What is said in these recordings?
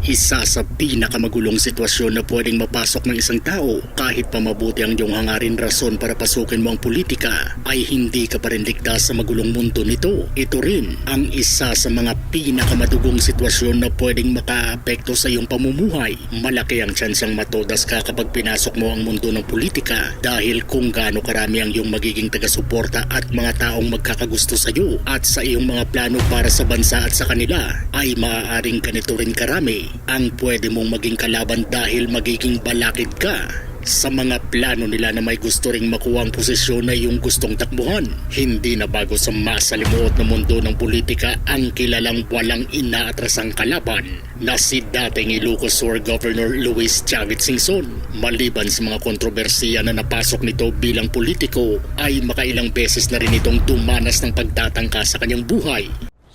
isa sa pinakamagulong sitwasyon na pwedeng mapasok ng isang tao kahit pa mabuti ang iyong hangarin rason para pasukin mo ang politika ay hindi ka pa rin ligtas sa magulong mundo nito. Ito rin ang isa sa mga pinakamadugong sitwasyon na pwedeng makaapekto sa iyong pamumuhay. Malaki ang tsansang matodas ka kapag pinasok mo ang mundo ng politika dahil kung gaano karami ang iyong magiging taga-suporta at mga taong magkakagusto sa iyo at sa iyong mga plano para sa bansa at sa kanila ay maaaring ganito rin karami ang pwede mong maging kalaban dahil magiging balakid ka sa mga plano nila na may gusto ring makuha ang posisyon na iyong gustong takbuhan. Hindi na bago sa masalimuot na mundo ng politika ang kilalang walang inaatrasang kalaban na si dating Ilocos Sur Governor Luis Chavez Singson. Maliban sa mga kontrobersiya na napasok nito bilang politiko ay makailang beses na rin itong dumanas ng pagtatangka sa kanyang buhay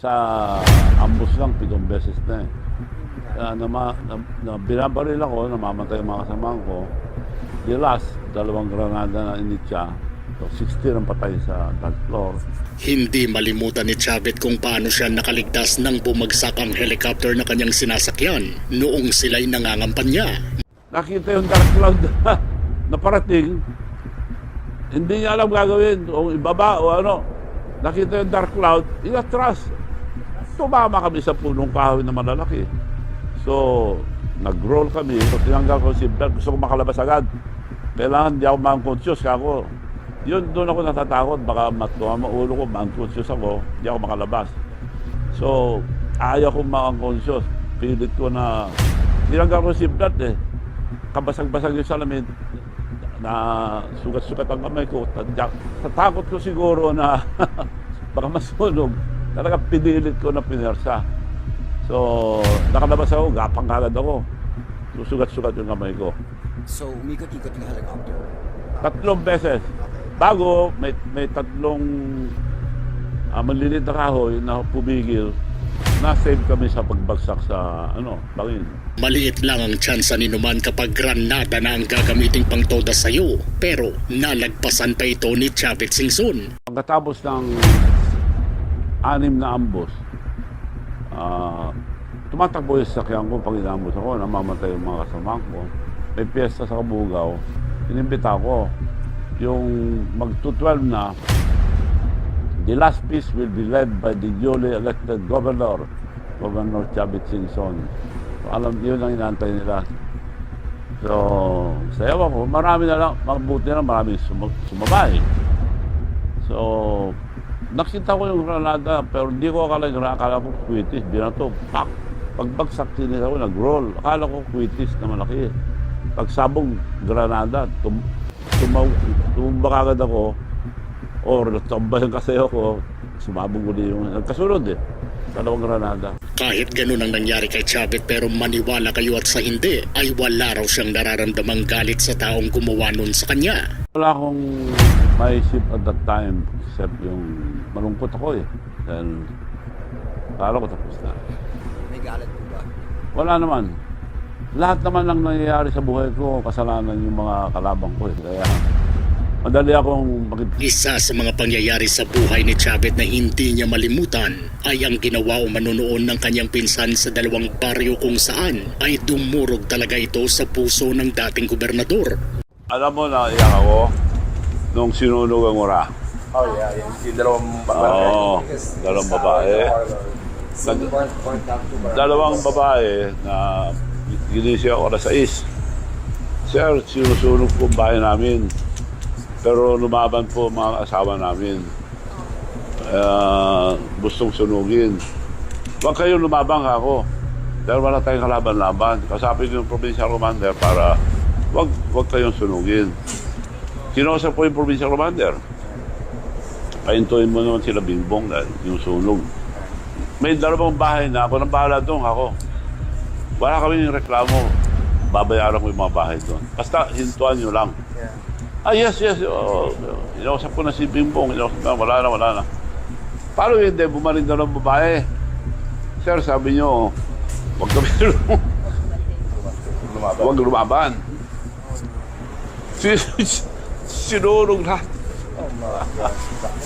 sa ambus lang, pitong beses na eh. Kaya na, na, na, binabaril ako, namamatay mga kasamahan ko. The last, dalawang granada na initya. So, 60 ang patay sa third floor. Hindi malimutan ni Chavez kung paano siya nakaligtas nang bumagsak ang helicopter na kanyang sinasakyan noong sila'y nangangampanya. Nakita yung dark cloud na parating. Hindi niya alam gagawin, o ibaba o ano. Nakita yung dark cloud, inatras. Tumama kami sa punong kahoy na malalaki. So, nag-roll kami. So, tinanggal ko si Bert. Gusto ko makalabas agad. Kailangan di ako ma-unconscious kako. Yun, doon ako natatakot. Baka matuwa mo ulo ko, ma-unconscious ako. Di ako makalabas. So, ayaw ko ma-unconscious. Pilit ko na... Tinanggal ko si Bert eh. Kabasag-basag yung salamin. Na sugat-sugat ang kamay ko. Tadyak. Ko siguro na baka masunog. Talaga pinilit ko na pinersa. So, nakalabas ako, gapang kagad ako. Susugat-sugat yung kamay ko. So, umikot-ikot yung helicopter. Tatlong beses. Bago, may, may tatlong uh, maliliit na kahoy na pumigil. Na-save kami sa pagbagsak sa, ano, bangin. Maliit lang ang tsansa ni Numan kapag granada na ang gagamiting pangtoda sa'yo. Pero nalagpasan pa ito ni Chavez Singson. Pagkatapos ng anim na ambos, ah, tumatakbo yung sasakyan ko pag inambos ako, namamatay yung mga kasama ko. May piyesta sa Kabugaw, inimbita ko. Yung magto-12 na, the last piece will be led by the newly elected governor, Governor Chavit Singson. So, alam, yun ang inaantay nila. So, sa ewan marami na lang, mabuti na lang, marami sum- sumabay. So, nakita ko yung granada, pero hindi ko akala yung akala ko kwitis, binato, pak! Pagbagsak sinis ako, nag-roll. Akala ko kwitis na malaki. Pagsabog granada, tum tumaw, tumumba kagad ako, or tambay yung kasayo ko, sumabog uli yung, nagkasunod eh, dalawang granada. Kahit ganun ang nangyari kay Chavez pero maniwala kayo at sa hindi ay wala raw siyang nararamdamang galit sa taong gumawa nun sa kanya. Wala akong maisip at that time except yung malungkot ako eh. Dahil akala ko tapos na. May galit po ba? Wala naman. Lahat naman lang nangyayari sa buhay ko, kasalanan yung mga kalabang ko eh. Kaya madali akong makip... Isa sa mga pangyayari sa buhay ni Chavez na hindi niya malimutan ay ang ginawa o manunoon ng kanyang pinsan sa dalawang baryo kung saan ay dumurog talaga ito sa puso ng dating gobernador. Alam mo na iyak ako nung sinunog ang ura. Oh yeah, yung, yung dalawang Oo, dalawang babae. Nag- dalawang babae na ginising ako na sa is. Sir, sinusunog po ang bahay namin. Pero lumaban po mga asawa namin. Uh, gustong sunugin. Huwag kayong lumabang ako. Dahil wala tayong kalaban-laban. Kasapin yung provincial commander para wag wag kayong sunugin. Kinausap ko yung provincial commander. Paintuin mo naman sila bingbong dahil yung sunog. May dalawang bahay na ako nang bahala doon ako. Wala kami yung reklamo. Babayaran ko yung mga bahay doon. Basta hintuan nyo lang. Yeah. Ah, yes, yes. Oh, inausap ko na si Bimbong. Inausap na, wala na, wala na. Paano hindi? Bumaling daw ng babae. Sir, sabi nyo, huwag kami Lumaban. huwag lumaban. Sin- Sinurong lahat.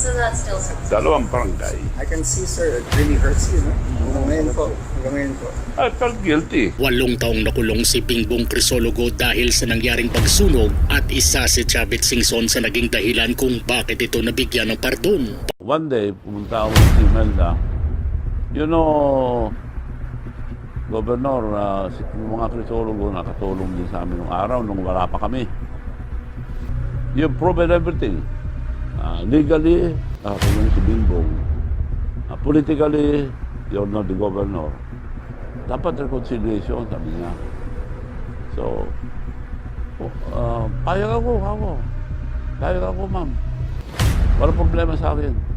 So that's still Dalawang barangay. I can see, sir, it really hurts you, no? Hanggang ngayon po. Hanggang ngayon po. I felt guilty. Walong taong nakulong si Bingbong Crisologo dahil sa nangyaring pagsunog at isa si Chavit Singson sa naging dahilan kung bakit ito nabigyan ng pardon. One day, pumunta ako sa Imelda. You know, Governor, uh, si yung mga krisologo nakatulong din sa amin nung araw nung wala pa kami. You've proven everything. Uh, legally, nakatulong si Bingbong. Uh, politically, you're not the governor. Dapat reconciliation, sabi niya. So, uh, payag ako, ako. Payag ako, ma'am. Walang problema sa akin.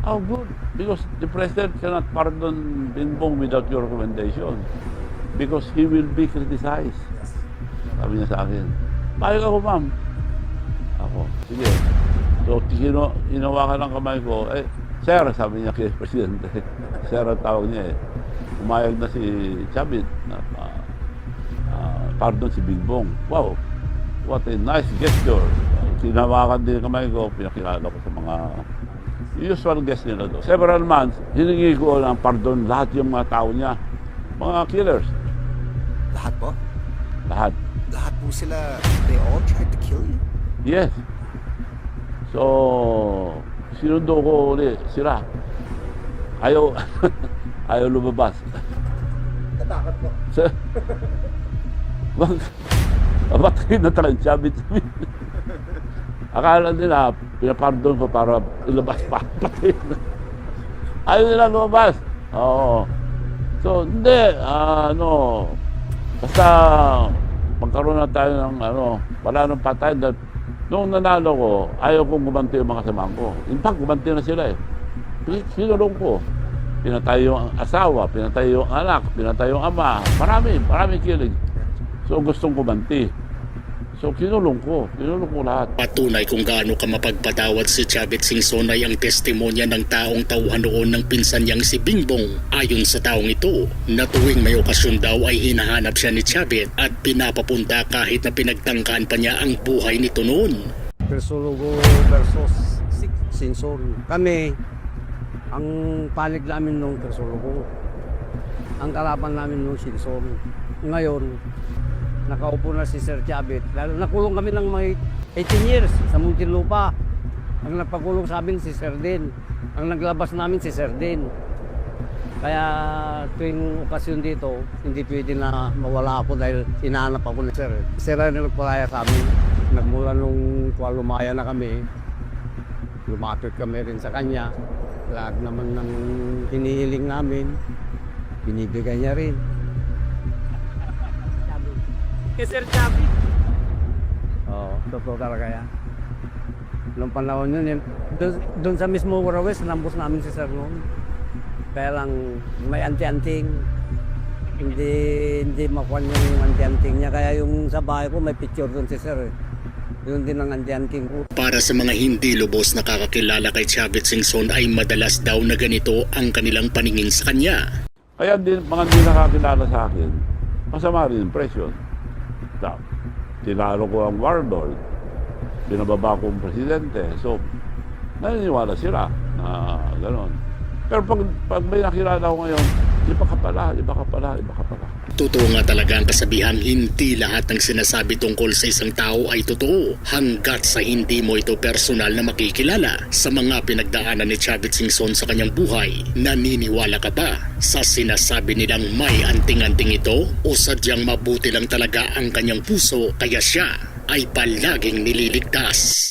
Oh, good. Because the president cannot pardon Bingbong without your recommendation. Because he will be criticized. Sabi niya sa akin. Payag ako, ma'am. Ako, sige. So, sino, inawakan ng kamay ko. Eh, sir, sabi niya kay presidente. sir ang tawag niya eh. Umayag na si Chavit na ah, ah, pardon si Bingbong. Wow, what a nice gesture. Tinawakan din ang kamay ko, pinakilala ko sa mga usual guest nila doon. Several months, hiningi ko ng pardon lahat yung mga tao niya. Mga killers, Lahat po? lahat. Lahat po sila, they all tried to kill you? Yes. So, sinundo ko uli sila. Ayaw, ayaw lumabas. Natakot po. So, bang, mamatay na talagang sabit namin. Akala nila, pinapardon ko para ilabas pa. Na. Ayaw nila lumabas. Oo. So, hindi, ah, ano, basta magkaroon na tayo ng, ano, wala nang patay. Dahil nung nanalo ko, ayaw kong gumanti yung mga kasamahan ko. In fact, gumanti na sila eh. Sinulong ko. Pinatay yung asawa, pinatay yung anak, pinatay yung ama. Marami, marami kilig. So gustong kumanti. So kinulong ko, kinulong ko lahat. Patunay kung gaano ka mapagpatawad si Chavit Singson ay ang testimonya ng taong tauhan noon ng pinsan niyang si Bingbong. Ayon sa taong ito, na tuwing may okasyon daw ay hinahanap siya ni Chavit at pinapapunta kahit na pinagtangkaan pa niya ang buhay nito noon. Persulugo versus Sinson. Kami, ang panig namin nung Persulugo. Ang kalaban namin nung Sinson. Ngayon, nakaupo na si Sir Chavit. Lalo nakulong kami ng mga 18 years sa Muntinlupa. Ang nagpakulong sa amin si Sir din. Ang naglabas namin si Sir din. Kaya tuwing okasyon dito, hindi pwede na mawala ako dahil inaanap ako ni Sir. Sir ang nagpalaya sa amin. Nagmula nung lumaya na kami, lumapit kami rin sa kanya. Lahat naman ng hinihiling namin, binibigay niya rin. Kay Sir Chabi. Oo, totoo talaga yan. Noong panahon yun, yun doon, doon sa mismo Warawes, nambos namin si Sir noon. Kaya lang may anti-anting. Hindi hindi makuha yung anti-anting niya. Kaya yung sa bahay ko may picture doon si Sir. Eh. Yun din ang anti-anting ko. Para sa mga hindi lubos nakakakilala kay Chavit Singson ay madalas daw na ganito ang kanilang paningin sa kanya. Kaya din, mga hindi nakakilala sa akin, masama rin impression. Na, tinalo ko ang warlord, binababa ko ang presidente. So, naniniwala sila na gano'n. Pero pag, pag may nakilala ko ngayon, iba ka pala, iba ka pala, iba ka pala. Totoo nga talaga ang kasabihan, hindi lahat ng sinasabi tungkol sa isang tao ay totoo hanggat sa hindi mo ito personal na makikilala. Sa mga pinagdaanan ni Chavit Singson sa kanyang buhay, naniniwala ka ba sa sinasabi nilang may anting-anting ito o sadyang mabuti lang talaga ang kanyang puso kaya siya ay palaging nililigtas?